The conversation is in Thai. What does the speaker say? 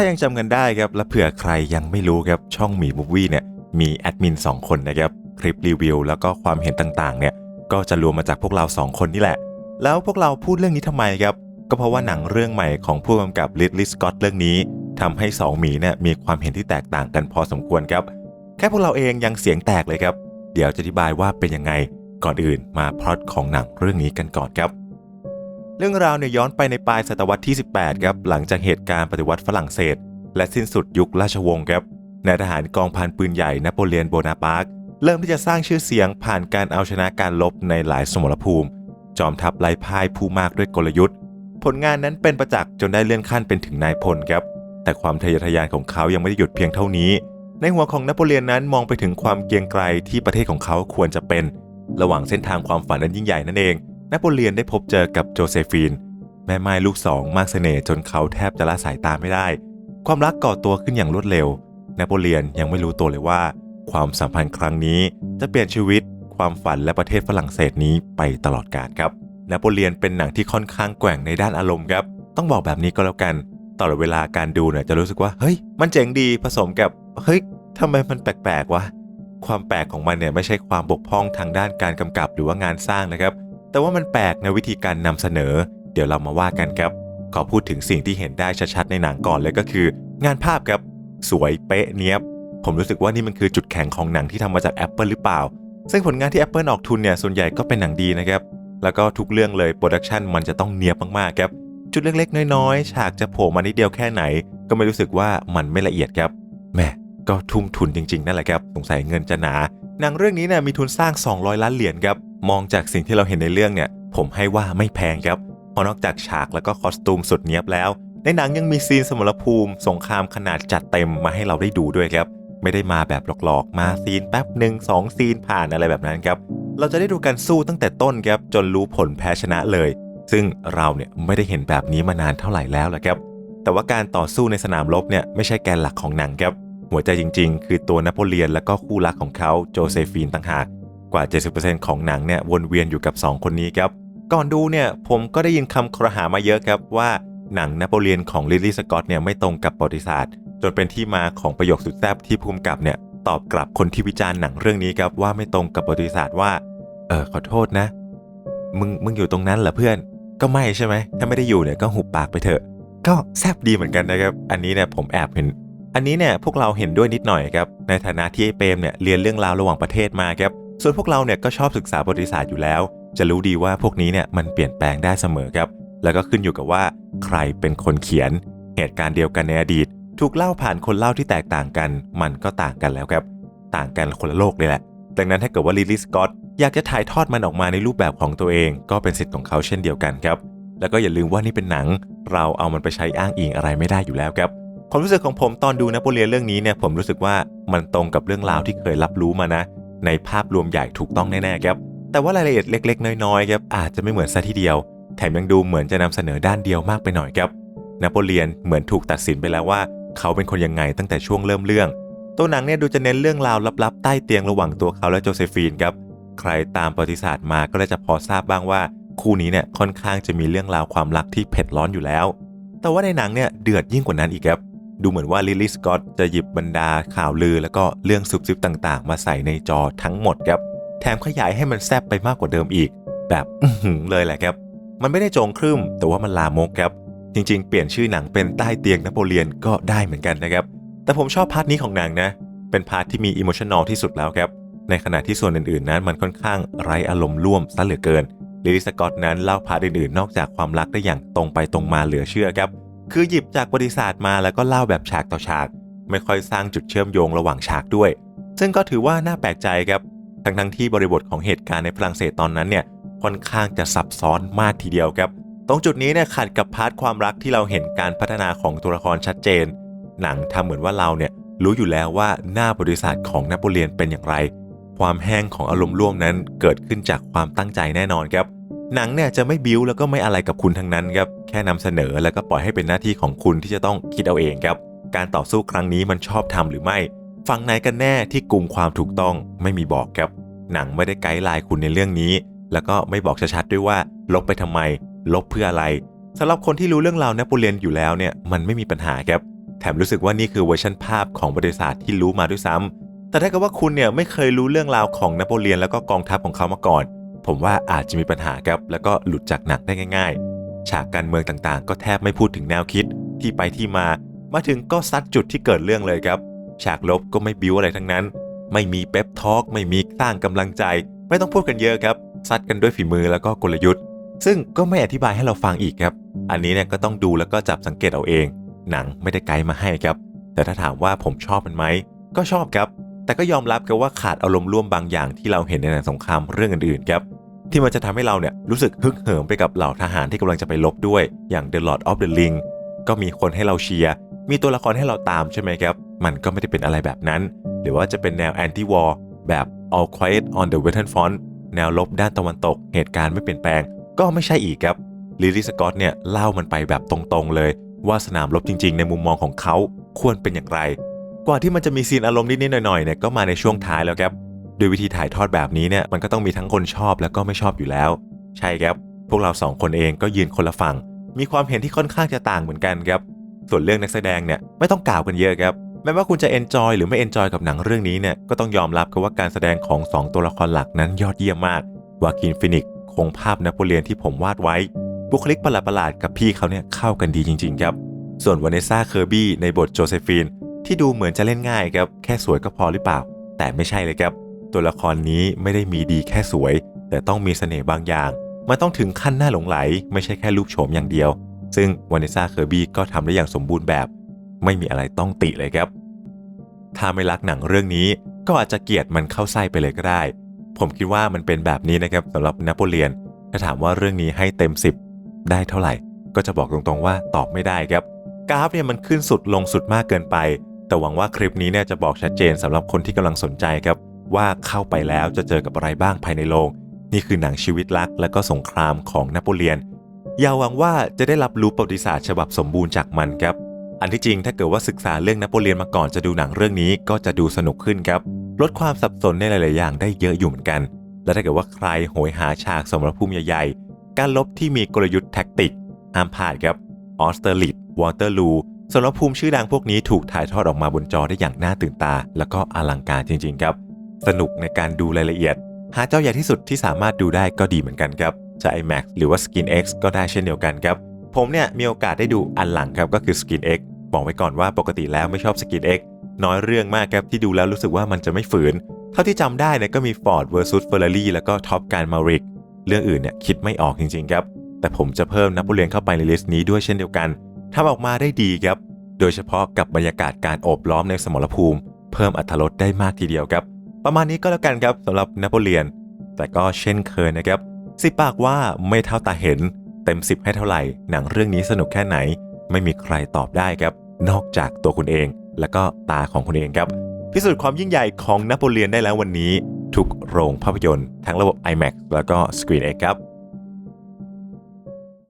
ายังจำกันได้ครับและเผื่อใครยังไม่รู้ครับช่องหมีมูฟวี่เนี่ยมีแอดมิน2 คนนะครับคลิปรีวิวแล้วก็ความเห็นต่างๆเนี่ยก็จะรวมมาจากพวกเรา 2 คนนี่แหละ แล้วพวกเราพูดเรื่องนี้ทำไมครับ ก็เพราะว่าหนังเรื่องใหม่ของผู้กำกับลิ d ลิสกอตเรื่องนี้ทำให้สองหมีเนี่ยมีความเห็นที่แตกต่างกันพอสมควรครับ แค่พวกเราเองยังเสียงแตกเลยครับ เดี๋ยวจะอธิบายว่าเป็นยังไงก่อนอื่นมาพล็อตของหนังเรื่องนี้กันก่อนครับ เรื่องราวเนี่ยย้อนไปในปลายศตวรรษที่ 18 ครับ หลังจากเหตุการณ์ปฏิวัติฝรั่งเศส และสิ้นสุดยุคราชวงศ์ครับนายทหารกองพันปืนใหญ่นโปเลียนโบนาปาร์กเริ่มที่จะสร้างชื่อเสียงผ่านการเอาชนะการลบในหลายสมรภูมิ จอมทัพไร้พ่ายผู้มากด้วยกลยุทธ์ ผลงานนั้นเป็นประจักษ์จนได้เลื่อนขั้นเป็นถึงนายพลครับ แต่ความทะเยอทะยานของเขายังไม่ได้หยุดเพียงเท่านี้ ในหัวของนโปเลียนนั้นมองไปถึงความเกียงไกรที่ประเทศของเขาควรจะเป็น ระหว่างเส้นทางความฝันอันยิ่งใหญ่นั่นเอง นโปเลียนได้พบเจอกับโจเซฟีน แม่ไม้ลูกสองมากเสน่ห์จนเขาแทบจะละสายตาไม่ได้ ความรักก่อตัวขึ้นอย่างรวดเร็วนโปเลียนยังไม่รู้ตัวเลยว่า ความสัมพันธ์ครั้งนี้จะเปลี่ยนชีวิต ความฝันและประเทศฝรั่งเศสนี้ไปตลอดกาลครับนโปเลียนเป็นหนังที่ค่อนข้างแกว่งในด้านอารมณ์ครับ ต้องบอกแบบนี้ก็แล้วกันตลอดเวลาการดูเนี่ยจะรู้สึกว่าเฮ้ย มันเจ๋งดีผสมกับเฮ้ยทำไมมันแปลกๆวะความแปลกของมันเนี่ยไม่ใช่ความบกพร่องทางด้านการกำกับหรือว่างานสร้างนะครับ แต่ว่ามันแปลกในวิธีการนำเสนอ เดี๋ยวเรามาว่ากันครับ ขอพูดถึงสิ่งที่เห็นได้ชัดๆในหนังก่อนเลยก็คือ งานภาพครับสวยเป๊ะเนี้ยบ ผมรู้สึกว่านี่มันคือจุดแข็งของหนังที่ทำมาจาก Apple หรือเปล่า ซึ่งผลงานที่ Apple ออกทุนเนี่ยส่วนใหญ่ก็เป็นหนังดีนะครับแล้วก็ทุกเรื่องเลยโปรดักชันมันจะต้องเนียบมากๆครับจุดเล็กๆ น้อยๆ ฉากจะโผล่มานิดเดียวแค่ไหน ก็ไม่รู้สึกว่ามันไม่ละเอียดครับแหม่ก็ทุ่มทุนจริงๆ นั่นแหละครับ สงสัยเงินจะหนา หนังเรื่องนี้เนี่ยมีทุนสร้าง 200 ล้านเหรียญครับ มองจากสิ่งที่เราเห็นในเรื่องเนี่ย ผมให้ว่าไม่แพงครับเพราะนอกจากฉากแล้วก็คอสตูมสุดเนียบแล้ว ในหนังยังมีซีนสมรภูมิสงครามขนาดจัดเต็มมาให้เราได้ดูด้วยครับ ไม่ได้มาแบบหลอกๆ มาซีนแป๊บหนึ่งสองซีนผ่านอะไรแบบนั้นครับ เราจะได้ดูการสู้ตั้งแต่ต้นครับจนรู้ผลแพ้ชนะเลย ซึ่งเราเนี่ยไม่ได้เห็นแบบนี้มานานเท่าไหร่แล้วละครับ แต่ว่าการต่อสู้ในสนามรบเนี่ยไม่ใช่แกนหลักของหนังครับหัวใจจริง ๆ คือตัวนโปเลียนและก็คู่รักของเขาโจเซฟีนต่างหาก กว่า 70%ของหนังเนี่ยวนเวียนอยู่กับ 2 คนนี้ครับ ก่อนดูเนี่ยผมก็ได้ยินคำครหามาเยอะครับว่าหนังนโปเลียนของลิลลี่สกอตเนี่ยไม่ตรงกับประวัติศาสตร์จนเป็นที่มาของประโยคสุดแซ่บที่ผู้กำกับเนี่ยตอบกลับคนที่วิจารณ์หนังเรื่องนี้ครับว่าไม่ตรงกับประวัติศาสตร์ว่า เออขอโทษนะ มึงมึงอยู่ตรงนั้นเหรอเพื่อน ก็ไม่ใช่ไหมถ้าไม่ได้อยู่เนี่ยก็หุบปากไปเถอะ ก็แซบดีเหมือนกันนะครับ อันนี้เนี่ยผมแอบเห็น อันนี้เนี่ยพวกเราเห็นด้วยนิดหน่อยครับในฐานะที่ไอ้เปมเนี่ยเรียนเรื่องราวระหว่างประเทศมาครับ ส่วนพวกเราเนี่ยก็ชอบศึกษาประวัติศาสตร์อยู่แล้ว จะรู้ดีว่าพวกนี้เนี่ยมันเปลี่ยนแปลงได้เสมอครับ แล้วก็ขึ้นอยู่กับว่า ใครเป็นคนเขียน เหตุการณ์เดียวกันในอดีต ถูกเล่าผ่านคนเล่าที่แตกต่างกัน มันก็ต่างกันแล้วครับ ต่างกันคนละโลกเลยแหละ ดังนั้นถ้าเกิดว่าลิลลี่สกอตอยากจะถ่ายทอดมันออกมาในรูปแบบของตัวเอง ก็เป็นสิทธิ์ของเขาเช่นเดียวกันครับ แล้วก็อย่าลืมว่านี่เป็นหนัง เราเอามันไปใช้อ้างอิงอะไรไม่ได้อยู่แล้วครับความรู้สึกของผมตอนดูนโปเลียนเรื่องนี้เนี่ยผมรู้สึกว่ามันตรงกับเรื่องราวที่เคยรับรู้มานะ ในภาพรวมใหญ่ถูกต้องแน่ๆครับ แต่ว่ารายละเอียดเล็ก ๆ น้อยๆครับอาจจะไม่เหมือนซะทีเดียว แถมยังดูเหมือนจะนำเสนอด้านเดียวมากไปหน่อยครับนโปเลียนเหมือนถูกตัดสินไปแล้วว่า เขาเป็นคนยังไงตั้งแต่ช่วงเริ่มเรื่อง ตัวหนังเนี่ยดูจะเน้นเรื่องราวลับๆ ใต้เตียงระหว่างตัวเขาและโจเซฟีนครับ ใครตามประวัติศาสตร์มาก็จะพอทราบบ้างว่า คู่นี้เนี่ยค่อนข้างจะมีเรื่องราวความรักที่เผ็ดร้อนอยู่แล้ว แต่ว่าในหนังเนี่ยเดือดยิ่งกว่านั้นอีกครับ ดูเหมือนว่าลิลลี่สกอตจะหยิบบรรดาข่าวลือ แล้วก็เรื่องซุบซิบต่างๆ มาใส่ในจอทั้งหมดครับ แถมขยายให้มันแซบไปมากกว่าเดิมอีก แบบเลยแหละครับ มันไม่ได้โจงครึ่มแต่ว่ามันลามกครับ จริง ๆ เปลี่ยนชื่อหนังเป็นใต้เตียงนโปเลียนก็ได้เหมือนกันนะครับ แต่ผมชอบพาร์ทนี้ของหนังนะ เป็นพาร์ทที่มีอิโมชันอลที่สุดแล้วครับ ในขณะที่ส่วนอื่นๆนั้น มันค่อนข้างไร้อารมณ์ร่วมซะเหลือเกินลิลลี่สกอตนั้นเล่าพาร์ทอื่นๆ นอกจากความรักได้อย่างตรงไปตรงมาเหลือเชื่อครับ คือหยิบจากประวัติศาสตร์มาแล้วก็เล่าแบบฉากต่อฉาก ไม่ค่อยสร้างจุดเชื่อมโยงระหว่างฉากด้วย ซึ่งก็ถือว่าน่าแปลกใจครับทั้งทั้งที่บริบทของเหตุการณ์ในฝรั่งเศสตอนนั้นเนี่ยค่อนข้างจะซับซ้อนมากทีเดียวครับ ตรงจุดนี้เนี่ยขัดกับพาร์ทความรักที่เราเห็นการพัฒนาของตัวละครชัดเจน หนังทำเหมือนว่าเราเนี่ยรู้อยู่แล้วว่าหน้าบริษัทของนโปเลียนเป็นอย่างไร ความแห้งของอารมณ์ร่วมนั้นเกิดขึ้นจากความตั้งใจแน่นอนครับ หนังเนี่ยจะไม่บิ้วแล้วก็ไม่อะไรกับคุณทั้งนั้นครับแค่นำเสนอแล้วก็ปล่อยให้เป็นหน้าที่ของคุณที่จะต้องคิดเอาเองครับ การต่อสู้ครั้งนี้มันชอบทำหรือไม่ฝั่งไหนกันแน่ที่กลุ่มความถูกต้องไม่มีบอกครับ หนังไม่ได้ไกด์ไลน์คุณในเรื่องนี้ แล้วก็ไม่บอกชัดๆด้วยว่า ลบไปทำไม ลบเพื่ออะไรสำหรับคนที่รู้เรื่องราวนโปเลียนอยู่แล้วเนี่ยมันไม่มีปัญหาครับแถมรู้สึกว่านี่คือเวอร์ชันภาพของบริษัทที่รู้มาด้วยซ้ำแต่ถ้าเกิดว่าคุณเนี่ยไม่เคยรู้เรื่องราวของนโปเลียนแล้วก็กองทัพของเขามาก่อน ผมว่าอาจจะมีปัญหาครับแล้วก็หลุดจากหนักได้ง่าย ๆ ฉากการเมืองต่างๆ ก็แทบไม่พูดถึงแนวคิดที่ไปที่มา มาถึงก็ซัดจุดที่เกิดเรื่องเลยครับ ฉากลบก็ไม่บิวอะไรทั้งนั้น ไม่มีเป๊ปทอล์กไม่มีสร้างกำลังใจ ไม่ต้องพูดกันเยอะครับ ซัดกันด้วยฝีมือแล้วก็กลยุทธ์ ซึ่งก็ไม่อธิบายให้เราฟังอีกครับ อันนี้เนี่ยก็ต้องดูแล้วก็จับสังเกตเอาเอง หนังไม่ได้ไกด์มาให้ครับ แต่ถ้าถามว่าผมชอบมันไหมก็ชอบครับ แต่ก็ยอมรับกันว่าขาดอารมณ์ร่วมบางอย่างที่เราเห็นในหนังสงครามเรื่องอื่นๆครับที่มันจะทำให้เราเนี่ยรู้สึกฮึกเหิมไปกับเหล่าทหารที่กำลังจะไปลบด้วยอย่าง The Lord of the Ring ก็มีคนให้เราเชียร์มีตัวละครให้เราตามใช่ไหมครับ มันก็ไม่ได้เป็นอะไรแบบนั้น หรือว่าจะเป็นแนว anti war แบบ All Quiet on the Western Front แนวลบด้านตะวันตก เหตุการณ์ไม่เปลี่ยนแปลง ก็ไม่ใช่อีกครับลิลี่สกอตเนี่ยเล่ามันไปแบบตรงๆเลย ว่าสนามรบจริง ๆ ในมุมมองของเขาควรเป็นอย่างไร กว่าที่มันจะมีซีนอารมณ์นิดๆหน่อยๆเนี่ยก็มาในช่วงท้ายแล้วครับโดยวิธีถ่ายทอดแบบนี้เนี่ยมันก็ต้องมีทั้งคนชอบแล้วก็ไม่ชอบอยู่แล้ว ใช่ครับ พวกเราสองคนเองก็ยืนคนละฝั่ง มีความเห็นที่ค่อนข้างจะต่างเหมือนกันครับส่วนเรื่องนักแสดงเนี่ยไม่ต้องกล่าวกันเยอะครับแม้ว่าคุณจะเอนจอยหรือไม่เอนจอยกับหนังเรื่องนี้เนี่ยก็ต้องยอมรับกันว่าการแสดงของ 2 ตัวละครหลักนั้นยอดเยี่ยมมากวากินฟินิกซ์คงภาพนโปเลียนที่ผมวาดไว้ บุคลิกประหลาดๆกับพี่เขาเนี่ยเข้ากันดีจริง ๆ ครับ ส่วนวานเนซ่าเคอร์บี้ในบทโจเซฟีน ที่ดูเหมือนจะเล่นง่ายครับแค่สวยก็พอหรือเปล่า แต่ไม่ใช่เลยครับ ตัวละครนี้ไม่ได้มีดีแค่สวย แต่ต้องมีเสน่ห์บางอย่าง มันต้องถึงขั้นหน้าหลงไหล ไม่ใช่แค่รูปโฉมอย่างเดียว ซึ่งวานเนซ่าเคอร์บี้ก็ทำได้อย่างสมบูรณ์แบบ ไม่มีอะไรต้องติเลยครับ ถ้าไม่รักหนังเรื่องนี้ก็อาจจะเกลียดมันเข้าไส้ไปเลยก็ได้ ผมคิดว่ามันเป็นแบบนี้นะครับสำหรับนโปเลียนถ้าถามว่าเรื่องนี้ให้เต็ม 10 ได้เท่าไหร่ ก็จะบอกตรงๆว่าตอบไม่ได้ครับ กราฟเนี่ยมันขึ้นสุดลงสุดมากเกินไป แต่หวังว่าคลิปนี้เนี่ยจะบอกชัดเจนสำหรับคนที่กำลังสนใจครับ ว่าเข้าไปแล้วจะเจอกับอะไรบ้างภายในโรง นี่คือหนังชีวิตรัก และก็สงครามของนโปเลียน อย่าหวังว่าจะได้รับรู้ประวัติศาสตร์ฉบับสมบูรณ์จากมันครับ อันที่จริงถ้าเกิดว่าศึกษาเรื่องนโปเลียนมาก่อนจะดูหนังเรื่องนี้ก็จะดูสนุกขึ้นครับ ลดความสับสนในหลาย ๆ อย่างได้เยอะอยู่เหมือนกัน และถ้าเกิดว่าใครโหยหาฉากสมรภูมิใหญ่ๆ การลบที่มีกลยุทธ์แท็กติกห้ามพลาดครับออสเตอร์ลิดวอเตอร์ลู สมรภูมิชื่อดังพวกนี้ถูกถ่ายทอดออกมาบนจอได้อย่างน่าตื่นตา แล้วก็อลังการจริงๆครับ สนุกในการดูรายละเอียด หาเจ้าใหญ่ที่สุดที่สามารถดูได้ก็ดีเหมือนกันครับจะ IMAX หรือว่า Skin X ก็ได้เช่นเดียวกันครับ ผมเนี่ยมีโอกาสได้ดูอันหลังครับก็คือ Skin X บอกไว้ก่อนว่าปกติแล้วไม่ชอบ Skin X น้อยเรื่องมากครับที่ดูแล้วรู้สึกว่ามันจะไม่ฝืน เท่าที่จำได้เนี่ยก็มี Ford vs Ferrari แล้วก็ Top Gun Maverick เรื่องอื่นเนี่ยคิดไม่ออกจริงๆครับ แต่ผมจะเพิ่มนโปเลียนเข้าไปในลิสต์นี้ด้วยเช่นเดียวกัน ทำออกมาได้ดีครับ โดยเฉพาะกับบรรยากาศการโอบล้อมในสมรภูมิ เพิ่มอรรถรสได้มากทีเดียวครับ ประมาณนี้ก็แล้วกันครับสำหรับนโปเลียน แต่ก็เช่นเคยนะครับสิปากว่าไม่เท่าตาเห็น เต็ม10ให้เท่าไหร่ หนังเรื่องนี้สนุกแค่ไหน ไม่มีใครตอบได้ครับ นอกจากตัวคุณเอง และก็ตาของคุณเองครับ พิสูจน์ความยิ่งใหญ่ของนโปเลียนได้แล้ววันนี้ ทุกโรงภาพยนตร์ ทั้งระบบ IMAX แล้วก็ Screen X ครับ